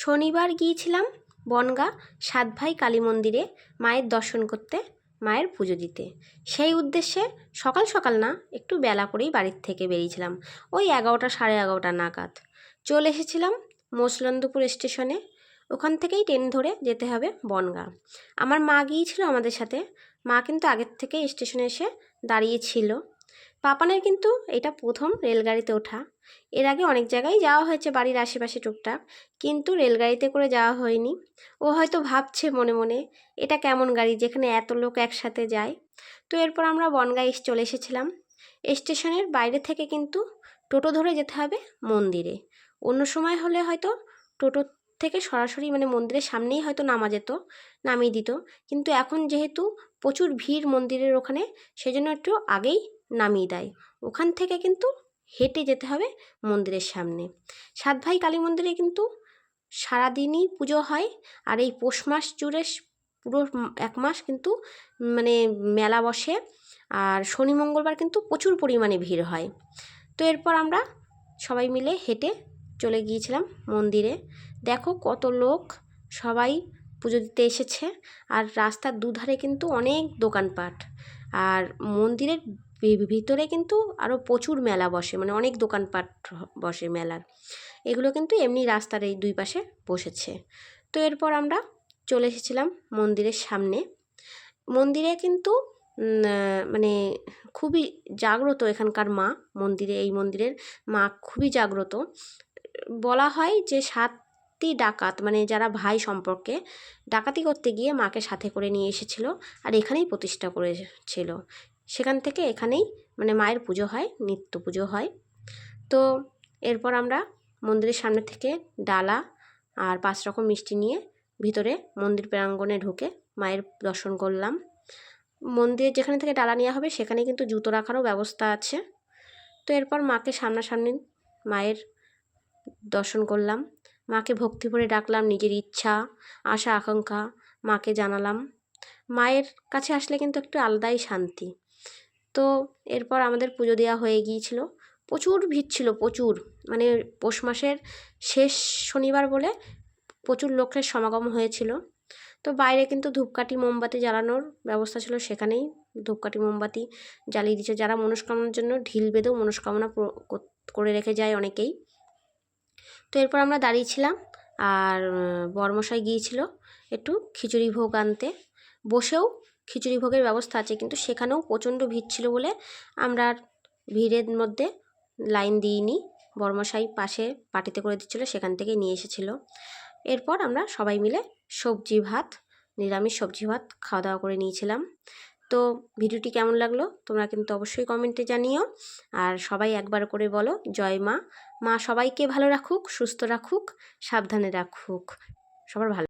শনিবার গিয়েছিলাম বনগা সাত ভাই কালী মন্দিরে মায়ের দর্শন করতে, মায়ের পুজো দিতে। সেই উদ্দেশ্যে সকাল সকাল না, একটু বেলা করেই বাড়ির থেকে বেরিয়েছিলাম। ওই এগারোটা সাড়ে এগারোটা নাগাদ। চলে এসেছিলাম মসলন্দপুর স্টেশনে। ওখান থেকেই ট্রেন ধরে যেতে হবে বনগা। আমার মা গিয়েছিল আমাদের সাথে। মা কিন্তু আগের থেকে স্টেশনে এসে দাঁড়িয়েছিল পাপানের কিন্তু এটা প্রথম রেলগাড়িতে ওঠা। এর আগে অনেক জায়গায় যাওয়া হয়েছে বাড়ির আশেপাশে টুকটাক, কিন্তু রেলগাড়িতে করে যাওয়া হয়নি। ও হয়তো ভাবছে মনে মনে, এটা কেমন গাড়ি যেখানে এত লোক একসাথে যায়? তো এরপর আমরা বনগাঁ চলে এসেছিলাম। স্টেশনের বাইরে থেকে কিন্তু টোটো ধরে যেতে হবে মন্দিরে। অন্য সময় হলে হয়তো টোটো থেকে সরাসরি মানে মন্দিরের সামনেই হয়তো নামা যেত, নামিয়ে দিত। কিন্তু এখন যেহেতু প্রচুর ভিড় মন্দিরের ওখানে, সেজন্য একটু আগেই নামিয়ে দেয়। ওখান থেকে কিন্তু হেঁটে যেতে হবে মন্দিরের সামনে। সাত ভাই কালী মন্দিরে কিন্তু সারাদিনই পুজো হয় আর এই পৌষ মাস জুড়ে পুরো এক মাস কিন্তু মানে মেলা বসে আর শনি মঙ্গলবার কিন্তু প্রচুর পরিমাণে ভিড় হয়। তো এরপর আমরা সবাই মিলে হেঁটে চলে গিয়েছিলাম মন্দিরে। দেখো কত লোক সবাই পুজো দিতে এসেছে আর রাস্তার দুধারে কিন্তু অনেক দোকানপাট। আর মন্দিরের ভিতরে কিন্তু আরও প্রচুর মেলা বসে মানে অনেক দোকানপাট বসে মেলার। এগুলো কিন্তু এমনি রাস্তার এই দুই পাশে বসেছে। তো এরপর আমরা চলে এসেছিলাম মন্দিরের সামনে। মন্দিরে কিন্তু মানে খুবই জাগ্রত এখানকার মা মন্দিরে, এই মন্দিরের মা খুবই জাগ্রত। বলা হয় যে সাতটি ডাকাত মানে যারা ভাই সম্পর্কে ডাকাতি করতে গিয়ে মাকে সাথে করে নিয়ে এসেছিল আর এখানেই প্রতিষ্ঠা করেছিল। সেখান থেকে এখানেই মানে মায়ের পুজো হয়, নিত্য পুজো হয়। তো এরপর আমরা মন্দিরের সামনে থেকে ডালা আর পাঁচ রকম মিষ্টি নিয়ে ভিতরে মন্দির প্রাঙ্গণে ঢুকে মায়ের দর্শন করলাম। মন্দিরে যেখানে থেকে ডালা নেওয়া হবে সেখানে কিন্তু জুতো রাখারও ব্যবস্থা আছে। তো এরপর মাকে সামনাসামনি মায়ের দর্শন করলাম। মাকে ভক্তি ভরে ডাকলাম, নিজের ইচ্ছা, আশা, আকাঙ্ক্ষা মাকে জানালাম। মায়ের কাছে আসলে কিন্তু একটু আলাদাই শান্তি। তো এরপর আমাদের পুজো দেওয়া হয়ে গিয়েছিল। প্রচুর ভিড় ছিল, প্রচুর। মানে পৌষ মাসের শেষ শনিবার বলে প্রচুর লোকের সমাগম হয়েছিল। তো বাইরে কিন্তু ধূপকাঠি, মোমবাতি জ্বালানোর ব্যবস্থা ছিল সেখানেই। ধূপকাঠি, মোমবাতি জ্বালিয়ে দিচ্ছে যারা মনস্কামনার জন্য ঢিল বেঁধেও মনস্কামনা করে রেখে যায় অনেকেই। তো এরপর আমরা দাঁড়িয়েছিলাম আর বর্মশাই গিয়েছিল একটু খিচুড়ি ভোগ আনতে। বসেও খিচুড়ি ভোগের ব্যবস্থা আছে। কিন্তু সেখানেও প্রচণ্ড ভিড় ছিল বলে আমরা ভিড়ের মধ্যে লাইন দিইনি। বর্মশাই পাশে পাটিতে করে দিচ্ছিল, সেখান থেকে নিয়ে এসেছিল। এরপর আমরা সবাই মিলে সবজি ভাত, নিরামিষ সবজি ভাত খাওয়া দাওয়া করে নিয়েছিলাম। তো ভিডিওটি কেমন লাগল তোমরা কিন্তু অবশ্যই কমেন্টে জানিও। আর সবাই একবার করে বলো, জয় মা। মা সবাইকে ভালো রাখুক, সুস্থ রাখুক, সাবধানে রাখুক। সবার ভালো